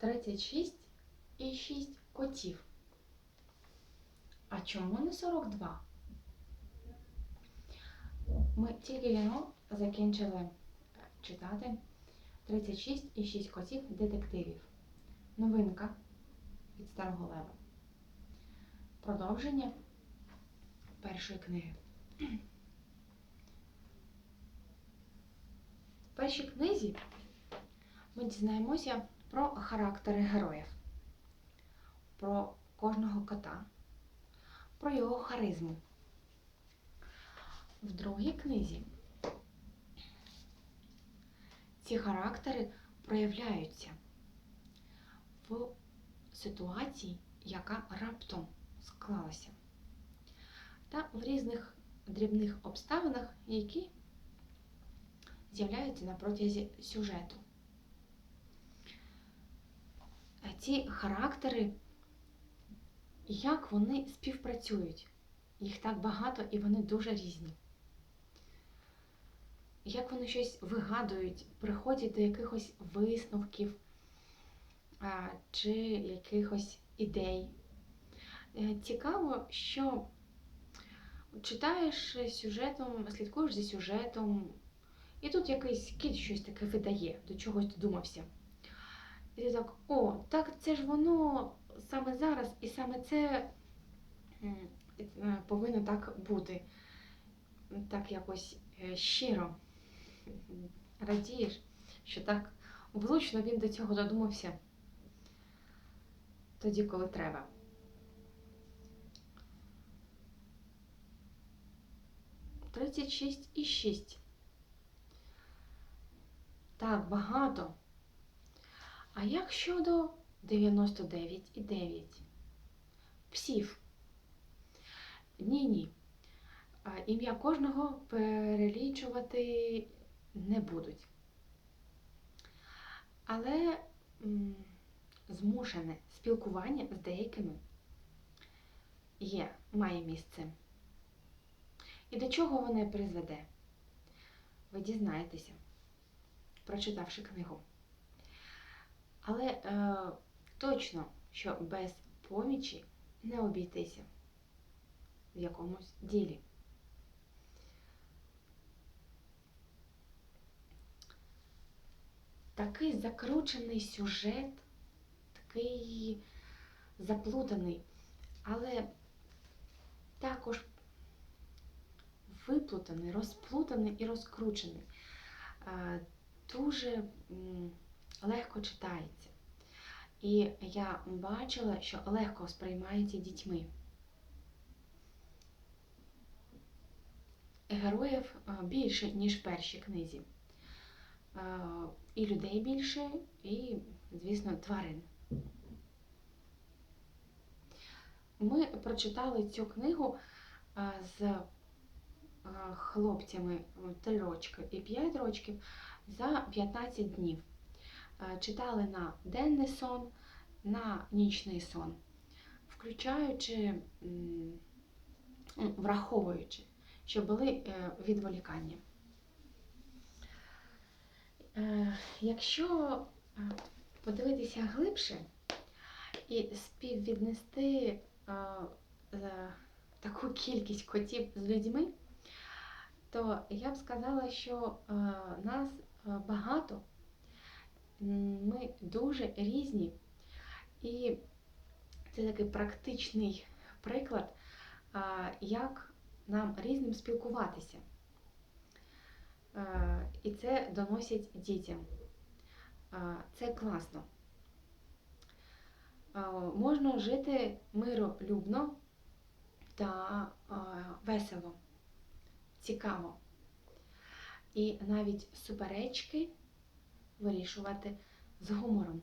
36 і 6 котів. А чому не 42? Ми тільки віно закінчили читати 36 і 6 котів детективів. Новинка від Старого Лева. Продовження першої книги. В першій книзі ми дізнаємося про характери героїв, про кожного кота, про його харизму. В другій книзі ці характери проявляються в ситуації, яка раптом склалася, та в різних дрібних обставинах, які з'являються на протязі сюжету. Ці характери, як вони співпрацюють, їх так багато і вони дуже різні. Як вони щось вигадують, приходять до якихось висновків чи якихось ідей. Е, Цікаво, що читаєш сюжетом, слідкуєш за сюжетом, і тут якийсь кіт щось таке видає, до чогось додумався. І так, о, так це ж воно саме зараз, і саме це е, повинно так бути. Так якось е, щиро радієш, що так влучно він до цього додумався тоді, коли треба. Тридцять шість і шість. Так, багато. А як щодо 99,9? Псів? Ні, ні. Ім'я кожного перелічувати не будуть. Але змушене спілкування з деякими є, має місце. І до чого воно призведе? Ви дізнаєтеся, прочитавши книгу. Але е, точно, що без помічі не обійтися в якомусь ділі. Такий закручений сюжет, такий заплутаний, але також виплутаний, розплутаний і розкручений. Е, Дуже легко читається. І я бачила, що легко сприймається дітьми. Героїв е, більше, ніж в першій книзі. Е, І людей більше, і, звісно, тварин. Ми прочитали цю книгу е, з хлопцями 3 рочки і 5 років за 15 днів. Е, Читали на денний сон, на нічний сон, включаючи, ну, враховуючи, що були е, відволікання. Е, Якщо подивитися глибше і співвіднести таку кількість котів з людьми, то я б сказала, що нас багато, ми дуже різні, і це такий практичний приклад, як нам різним спілкуватися. І це доносять дітям. Це класно. Можна жити миролюбно та весело, цікаво. І навіть суперечки вирішувати з гумором.